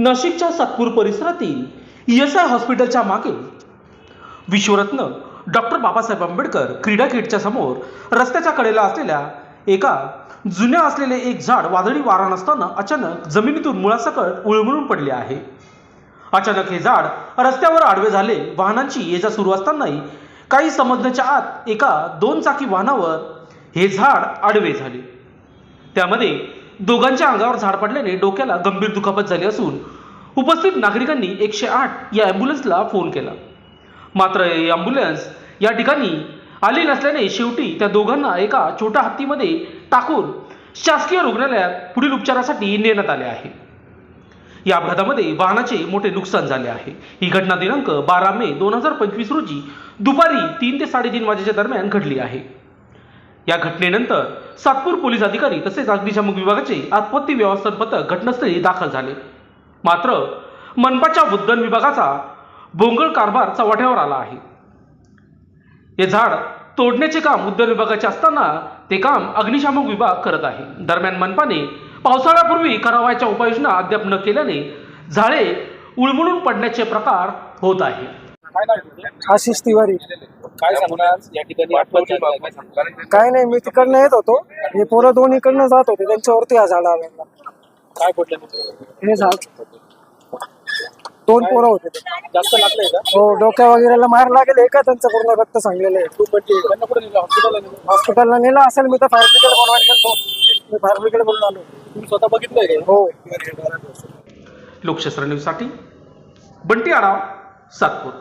नाशिकच्या सातपूर परिसरातील E S I हॉस्पिटलच्या मागे विश्वरत्न डॉक्टर बाबासाहेब आंबेडकर क्रीडा गेटच्या समोर रस्त्याच्या कडेला असलेल्या एका जुन्या असलेले एक झाड वादळी वारा नसताना अचानक जमिनीतून मुळासकट उळमळून पडले आहे. अचानक हे झाड रस्त्यावर आडवे झाले. वाहनांची ये जा सुरू असतानाही काही समजण्याच्या आत एका दोन चाकी वाहनावर हे झाड आडवे झाले. त्यामध्ये दोघांच्या अंगावर झाड पडल्याने डोक्याला गंभीर दुखापत झाली असून उपस्थित नागरिकांनी एकशे आठ या ॲम्ब्युलन्सला फोन केला. मात्र ही ॲम्ब्युलन्स या ठिकाणी आली नसल्याने शेवटी त्या दोघांना एका छोट्या हत्तीमध्ये टाकून शासकीय रुग्णालयात पुढील उपचारासाठी नेण्यात आले आहे. या अपघातामध्ये वाहनाचे मोठे नुकसान झाले आहे. ही घटना दिनांक बारा मे दोन हजार पंचवीस रोजी दुपारी तीन ते साडेतीन वाजेच्या दरम्यान घडली आहे. या घटनेनंतर सातपूर पोलीस अधिकारी तसेच अग्निशामक विभागाचे आपत्ती व्यवस्थापन पथक घटनास्थळी दाखल झाले. मात्र मनपाच्या उद्यान विभागाचा भोंगळ कारभार चव्हाट्यावर आला आहे. हे झाड तोडण्याचे काम उद्यान विभागाचे असताना ते काम अग्निशामक विभाग करत आहे. दरम्यान मनपाने पावसाळ्यापूर्वी करावयाच्या उपाययोजना अद्याप न केल्याने झाडे उळमळून पडण्याचे प्रकार होत आहे. आशिष तिवारी काय सांगणार? या ठिकाणी अपघात झाला काय सांगणार काय नाही मी तिकडनं येत होतो. हे पोरं दोन इकडनं जात होते. त्यांच्यावरती हा झाड आला काय पडलं नेमकं? हे झाड. दोन पोरं होते. ते. जास्त लागलंय का? हो डोक्या वगैरेला मार लागेल. का त्यांचं पूर्ण रक्त सांगलेलं आहे. तू पडली त्यांना कुठे नेलं? हॉस्पिटलला नेलं? हॉस्पिटलला नेलं असेल मी तर फायर ब्रिगेड बोलवायला गेलो मी फायर ब्रिगेड बोलून आलो. तुम्ही स्वतः बघितलंय का? हो. लोकशास्त्र न्यूजसाठी बंटी आढाव सातपूर.